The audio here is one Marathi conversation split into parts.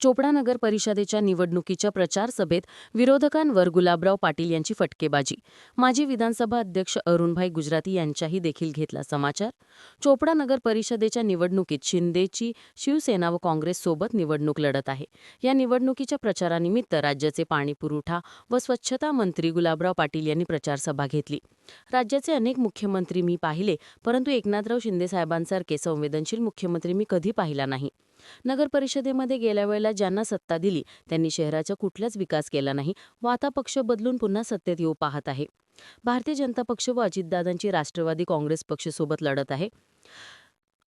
चोपडा नगर परिषदेच्या निवडणुकीच्या प्रचार सभेत विरोधकांवर गुलाबराव पाटील यांची फटकेबाजी. माजी विधानसभा अध्यक्ष अरुणभाई गुजराती यांच्याही देखील घेतला समाचार. चोपडा नगर परिषदेच्या निवडणुकीत शिंदेची शिवसेना व काँग्रेस सोबत निवडणूक लढत आहे. या निवडणुकीच्या प्रचारानिमित्त राज्याचे पाणीपुरवठा व स्वच्छता मंत्री गुलाबराव पाटील यांनी प्रचारसभा घेतली. राज्याचे अनेक मुख्यमंत्री मी पाहिले परंतु एकनाथराव शिंदे साहेबांसारखे संवेदनशील मुख्यमंत्री मी कधी पाहिला नाही. नगर परिषदेमध्ये गेल्या वेळेला ज्यांना सत्ता दिली त्यांनी शहराचा कुठलाच विकास केला नाही. व आता पक्ष बदलून पुन्हा सत्तेत येऊ पाहत आहे. भारतीय जनता पक्ष व अजितदादांची राष्ट्रवादी काँग्रेस पक्षसोबत लढत आहे.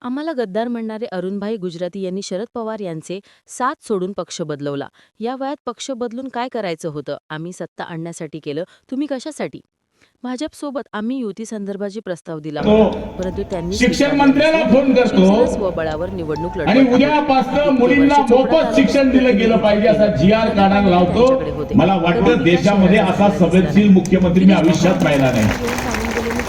आम्हाला गद्दार म्हणणारे अरुणभाई गुजराती यांनी शरद पवार यांचे साथ सोडून पक्ष बदलवला. या वयात पक्ष बदलून काय करायचं होतं? आम्ही सत्ता आणण्यासाठी केलं. तुम्ही कशासाठी? भाजपसोबत आम्ही युती संदर्भाचे प्रस्ताव दिला. परंतु त्यांनी शिक्षण मंत्र्याला फोन करतो. स्वबळावर निवडणूक आणि. उद्यापासून मुलींना मोफत शिक्षण दिलं गेलं पाहिजे असा जी आर काढायला लावतो. मला वाटतं देशामध्ये असा संवेदनशील मुख्यमंत्री मी आयुष्यात पाहिला नाही.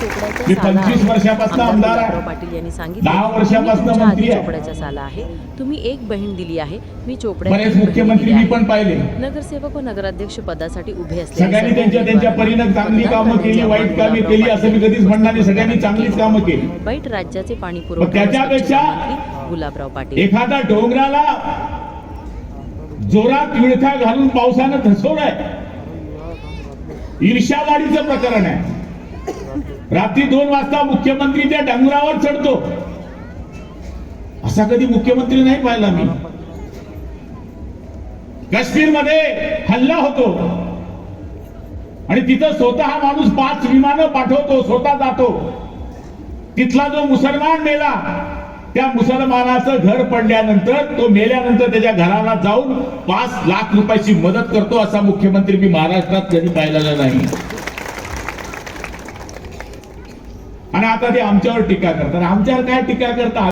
मी 25 वर्षापासून आमदार. पाटील यांनी सांगितलं दहा वर्षापासून मंत्री. चोपड्याचा साला आहे. तुम्ही एक बहीण दिली आहे. मी बरेच मुख्यमंत्री मी. पण पाहिले. नगरसेवक व नगराध्यक्ष पदासाठी उभे असलेले सगळ्यांनी त्यांच्या त्यांच्या परीनं चांगली कामं केली वाईट कामे केली असं मी कधीच म्हणणार नाही. सगळ्यांनी चांगलीच कामं केली. वाईट राज्याचे पाणी पुरवठा त्याच्यापेक्षा गुलाबराव पाटील. एखादा डोंगराला जोरात विळखा घालून पावसानं धसवलंय. ईर्ष्यावाढीचं प्रकरण आहे. रात्री दोन वाजता मुख्यमंत्री त्या डोंगरावर चढतो. असा कधी मुख्यमंत्री नाही पाहिला मी. काश्मीरमध्ये हल्ला होतो. आणि तिथं स्वतः हा माणूस पाच विमानं पाठवतो स्वतः जातो. तिथला जो मुसलमान मेला त्या मुसलमानाचं घर पडल्यानंतर तो मेल्यानंतर त्याच्या घराला जाऊन पाच लाख रुपयाची मदत करतो असा मुख्यमंत्री मी महाराष्ट्रात कधी पाहिलेला नाही. आणि आता ते आमच्यावर टीका करतात. आमच्यावर काय टीका करतात?